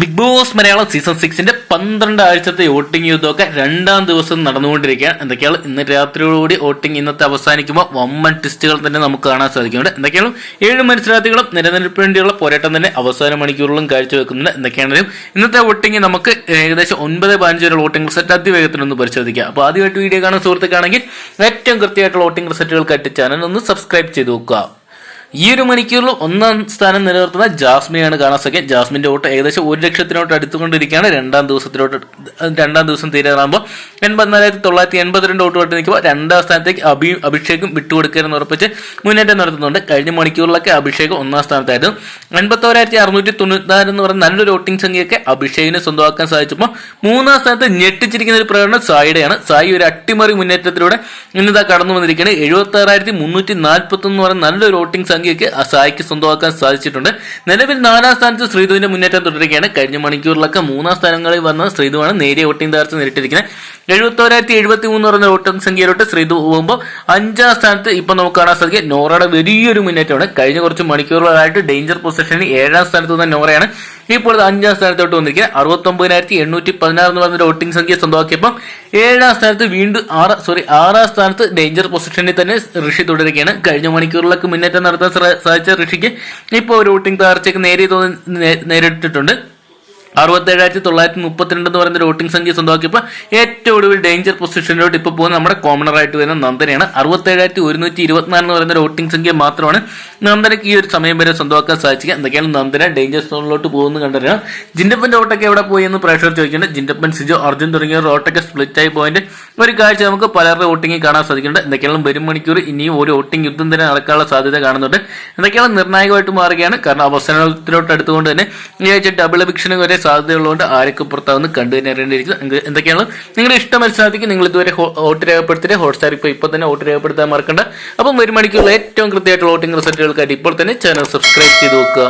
Big boss Malayalam season സിക്സിന്റെ പന്ത്രണ്ട് ആഴ്ചത്തെ വോട്ടിംഗ് യുദ്ധമൊക്കെ രണ്ടാം ദിവസം നടന്നുകൊണ്ടിരിക്കുകയാണ്. എന്തൊക്കെയാണ്? ഇന്ന് രാത്രിയോടുകൂടി വോട്ടിംഗ് ഇന്നത്തെ അവസാനിക്കുമ്പോൾ വമ്മൻ ട്വിസ്റ്റുകൾ തന്നെ നമുക്ക് കാണാൻ സാധിക്കുന്നുണ്ട്. എന്തൊക്കെയാണ്? ഏഴ് മത്സരാർത്ഥികളും നിലനിൽപ്പ് വേണ്ടിയുള്ള പോരാട്ടം തന്നെ അവസാന മണിക്കൂറിലും കാഴ്ചവെക്കുന്നുണ്ട്. എന്തൊക്കെയാണെങ്കിലും ഇന്നത്തെ വോട്ടിംഗ് നമുക്ക് ഏകദേശം ഒൻപത് പതിനഞ്ച് വരെ വോട്ടിംഗ് റിസൾട്ട് അതിവേഗത്തിലൊന്ന് പരിശോധിക്കാം. അപ്പോൾ ആദ്യമായിട്ട് വീഡിയോ കാണുന്ന സുഹൃത്തുക്കാണെങ്കിൽ ഏറ്റവും കൃത്യമായിട്ടുള്ള വോട്ടിംഗ് റിസൾട്ടുകൾക്കായിട്ട് ചാനൽ ഒന്ന് സബ്സ്ക്രൈബ് ചെയ്ത് നോക്കുക ഈ ഒരു മണിക്കൂറിൽ ഒന്നാം സ്ഥാനം നിലനിർത്തുന്ന ജാസ്മിനെയാണ് കാണാൻ സാധിക്കുക. ജാസ്മിന്റെ വോട്ട് ഏകദേശം ഒരു ലക്ഷത്തിനോട്ട് അടുത്തുകൊണ്ടിരിക്കുകയാണ്. രണ്ടാം ദിവസത്തിലോട്ട് രണ്ടാം ദിവസം തീരാറാകുമ്പോൾ എൺപത്തിനാലായിരത്തി തൊള്ളായിരത്തി എൺപത്തിരണ്ട് വോട്ട് വട്ട് നിൽക്കുമ്പോൾ രണ്ടാം സ്ഥാനത്തേക്ക് അഭി അഭിഷേകും വിട്ടുകൊടുക്കരുതെന്ന് ഉറപ്പിച്ച് മുന്നേറ്റം നടത്തുന്നുണ്ട്. കഴിഞ്ഞ മണിക്കൂറിലൊക്കെ അഭിഷേക് ഒന്നാം സ്ഥാനത്തായിരുന്നു. എൺപത്തോരായിരത്തി അറുന്നൂറ്റി തൊണ്ണൂറ്റിനാല് എന്ന് പറഞ്ഞ നല്ലൊരു വോട്ടിംഗ് സംഖ്യയൊക്കെ അഭിഷേകിനെ സ്വന്തമാക്കാൻ സാധിച്ചപ്പോൾ മൂന്നാം സ്ഥാനത്ത് ഞെട്ടിച്ചിരിക്കുന്ന ഒരു പ്രകടനം സായിയുടെയാണ്. സായി ഒരു അട്ടിമറി മുന്നേറ്റത്തിലൂടെ ഇന്നിതാ കടന്നു വന്നിരിക്കുകയാണ് എഴുപത്തി ആറായിരത്തി മുന്നൂറ്റി നാൽപ്പത്തി ഒന്ന് പറയുന്ന നല്ലൊരു വോട്ടിംഗ് സംഖ്യയ്ക്ക് ആ സായിക്ക് സ്വന്തമാക്കാൻ സാധിച്ചിട്ടുണ്ട്. നിലവിൽ നാലാം സ്ഥാനത്ത് ശ്രീധുവിന്റെ മുന്നേറ്റം തുടരുകയാണ്. കഴിഞ്ഞ മണിക്കൂറിലൊക്കെ മൂന്നാം സ്ഥാനങ്ങളിൽ വന്ന ശ്രീധുവാണ് നേരിയ വോട്ടിംഗ് തകർച്ച നേരിട്ടിരിക്കുന്നത്. എഴുപത്തോരായിരത്തി എഴുപത്തി മൂന്ന് പറഞ്ഞ വോട്ടിംഗ് സംഖ്യയിലോട്ട് ശ്രീധു പോകുമ്പോൾ അഞ്ചാം സ്ഥാനത്ത് ഇപ്പൊ നമുക്ക് കാണാൻ സാധിക്കും. നോറയുടെ വലിയൊരു മുന്നേറ്റമാണ്. കഴിഞ്ഞ കുറച്ച് മണിക്കൂറുകളായിട്ട് ഡേഞ്ചർ പൊസിഷനിൽ ഏഴാം സ്ഥാനത്ത് നിന്ന നോറയാണ്. ഇപ്പോൾ ഇത് അഞ്ചാം സ്ഥാനത്തോട്ട് വന്നിരിക്കുക അറുപത്തി ഒമ്പതിനായിരത്തി എണ്ണൂറ്റി പതിനാറ് എന്ന് പറഞ്ഞ വോട്ടിംഗ് സംഖ്യ സ്വന്തമാക്കിയപ്പോൾ ഏഴാം സ്ഥാനത്ത് വീണ്ടും ആറ് സോറി ആറാം സ്ഥാനത്ത് ഡേഞ്ചർ പൊസിഷനിൽ തന്നെ ഋഷി തുടരുകയാണ്. കഴിഞ്ഞ മണിക്കൂറിലൊക്കെ മുന്നേറ്റം നടത്താൻ സാധിച്ച ഋഷിക്ക് ഇപ്പോൾ ഒരു വോട്ടിംഗ് തകർച്ചയ്ക്ക് നേരിയ തോന്നി നേരിട്ടിട്ടുണ്ട്. അറുപത്തേഴായിരത്തി തൊള്ളായിരത്തി മുപ്പത്തിരണ്ട് എന്ന് പറയുന്ന വോട്ടിംഗ് സംഖ്യ സ്വന്തമാക്കിയപ്പോൾ ഏറ്റവും ഒടുവിൽ ഡേഞ്ചർ പൊസിഷനിലോട്ട് ഇപ്പോൾ പോകുന്ന നമ്മുടെ കോമണർ ആയിട്ട് വരുന്ന നന്ദനയാണ്. അറുപത്തേഴായിരത്തി ഒരുന്നൂറ്റി ഇരുപത്തിനാല് എന്ന് പറയുന്ന വോട്ടിംഗ് സംഖ്യ മാത്രമാണ് നന്ദനയ്ക്ക് ഈ ഒരു സമയം വരെ സ്വന്തമാക്കാൻ സാധിക്കുക എന്തൊക്കെയാണ് നന്ദന? ഡേഞ്ചർ സോണിലോട്ട് പോകുന്നത് കണ്ടറിയാം ജിൻഡപ്പന്റെ വോട്ടൊക്കെ എവിടെ പോയി എന്ന് പ്രഷർ ചോദിക്കുന്നുണ്ട്. ജിൻഡപ്പൻ സിജോ അർജുൻ തുടങ്ങിയ വോട്ടൊക്കെ സ്പ്ലിറ്റ് ആയി പോയിന്റ് ഒരു കാഴ്ച നമുക്ക് പലരുടെ വോട്ടിംഗ് കാണാൻ സാധിക്കുന്നുണ്ട്. എന്തൊക്കെയാണ് വരും മണിക്കൂർ? ഇനിയും ഒരു വോട്ടിംഗ് യുദ്ധം തന്നെ നടക്കാനുള്ള സാധ്യത കാണുന്നുണ്ട്. എന്തൊക്കെയാണ് നിർണായകമായിട്ട് മാറുകയാണ്? കാരണം അവസാനത്തിലോട്ട് അടുത്തുകൊണ്ട് തന്നെ ഈ ആഴ്ച ഡബിൾ എവിക്ഷന് വരെ സാധ്യതയുള്ളതുകൊണ്ട് ആരൊക്കെ പുറത്താവുന്ന കണ്ടു തന്നെ അറിയേണ്ടിയിരിക്കും എന്തൊക്കെയാണ്? നിങ്ങളുടെ ഇഷ്ടം മനസ്സിലാക്കി നിങ്ങൾ ഇതുവരെ വോട്ട് രേഖപ്പെടുത്തിയിട്ട് ഹോട്ട്സ്റ്റാർ ഇപ്പോൾ ഇപ്പോൾ തന്നെ വോട്ട് രേഖപ്പെടുത്താൻ മറക്കണ്ട. അപ്പം ഒരു മണിക്കുള്ള ഏറ്റവും കൃത്യമായിട്ടുള്ള വോട്ടിംഗ് റിസൾട്ടുകൾക്കായിട്ട് ഇപ്പോൾ തന്നെ ചാനൽ സബ്സ്ക്രൈബ് ചെയ്ത് വെക്കുക